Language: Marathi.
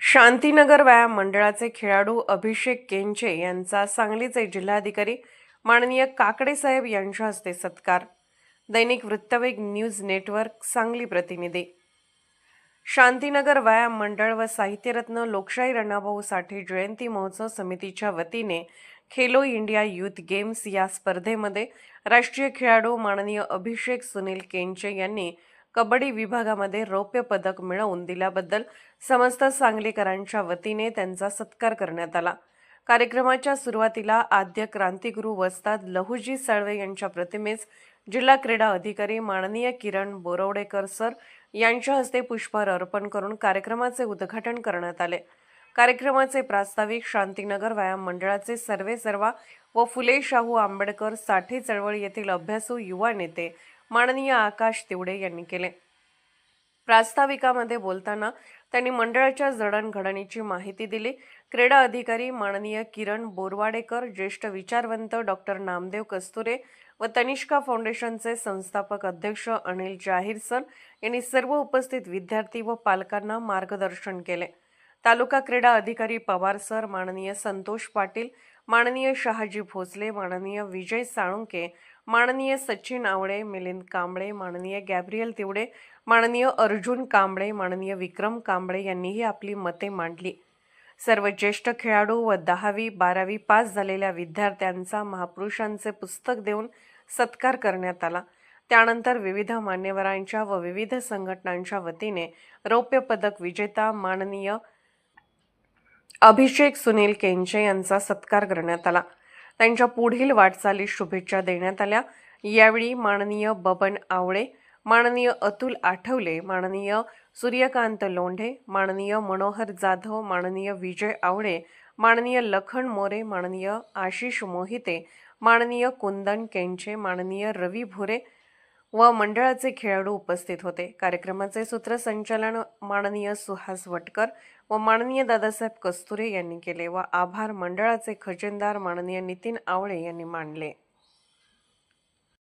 शांतीनगर व्यायाम मंडळाचे खेळाडू अभिषेक केंचे यांचा सांगलीचे जिल्हाधिकारी माननीय काकडे साहेब यांच्या हस्ते सत्कार. दैनिक वृत्तवेग न्यूज नेटवर्क सांगली प्रतिनिधी. शांतीनगर व्यायाम मंडळ व साहित्यरत्न लोकशाही अण्णाभाऊ साठे जयंती महोत्सव समितीच्या वतीने खेलो इंडिया युथ गेम्स या स्पर्धेमध्ये राष्ट्रीय खेळाडू माननीय अभिषेक सुनील केंचे यांनी कबड्डी विभागामध्ये रौप्य पदक मिळवून दिल्याबद्दल समस्त सांगलीकरांच्या वतीने त्यांचा सत्कार करण्यात आला. कार्यक्रमाच्या सुरुवातीला आद्य क्रांतिगुरू वस्ताद लहुजी साळवे यांच्या प्रतिमेस जिल्हा क्रीडा अधिकारी माननीय किरण बोरवडेकर सर यांच्या हस्ते पुष्पहार अर्पण करून कार्यक्रमाचे उद्घाटन करण्यात आले. कार्यक्रमाचे प्रास्ताविक शांतीनगर व्यायाम मंडळाचे सर्वे सर्वा व फुले शाहू आंबेडकर साठे चळवळ येथील अभ्यासू युवा नेते माननीय आकाश तिवडे यांनी केले. प्रास्ताविकामध्ये बोलताना त्यांनी मंडळाच्या जडणघडणीची माहिती दिली. क्रीडा अधिकारी माननीय किरण बोरवाडेकर ज्येष्ठ विचारवंत डॉक्टर नामदेव कस्तुरे व तनिष्का फाउंडेशनचे संस्थापक अध्यक्ष अनिल जाहीर सर यांनी सर्व उपस्थित विद्यार्थी व पालकांना मार्गदर्शन केले. तालुका क्रीडा अधिकारी पवार सर माननीय संतोष पाटील माननीय शहाजी भोसले माननीय विजय साळुंके माननीय सचिन आवळे मिलिंद कांबळे माननीय गॅब्रियल तिवडे माननीय अर्जुन कांबळे माननीय विक्रम कांबळे यांनीही आपली मते मांडली. सर्व ज्येष्ठ खेळाडू व दहावी बारावी पास झालेल्या विद्यार्थ्यांचा महापुरुषांचे पुस्तक देऊन सत्कार करण्यात आला. त्यानंतर विविध मान्यवरांच्या व विविध संघटनांच्या वतीने रौप्य पदक विजेता माननीय अभिषेक सुनील केंचे यांचा सत्कार करण्यात आला. त्यांच्या पुढील वाटचालीस शुभेच्छा देण्यात आल्या. यावेळी माननीय बबन आवळे माननीय अतुल आठवले माननीय सूर्यकांत लोंढे माननीय मनोहर जाधव माननीय विजय आवळे माननीय लखन मोरे माननीय आशिष मोहिते माननीय कुंदन केंचे माननीय रवी भुरे व मंडळाचे खेळाडू उपस्थित होते. कार्यक्रमाचे सूत्रसंचालन माननीय सुहास वटकर व माननीय दादासाहेब कस्तुरे यांनी केले व आभार मंडळाचे खजिनदार माननीय नितीन आवळे यांनी मानले.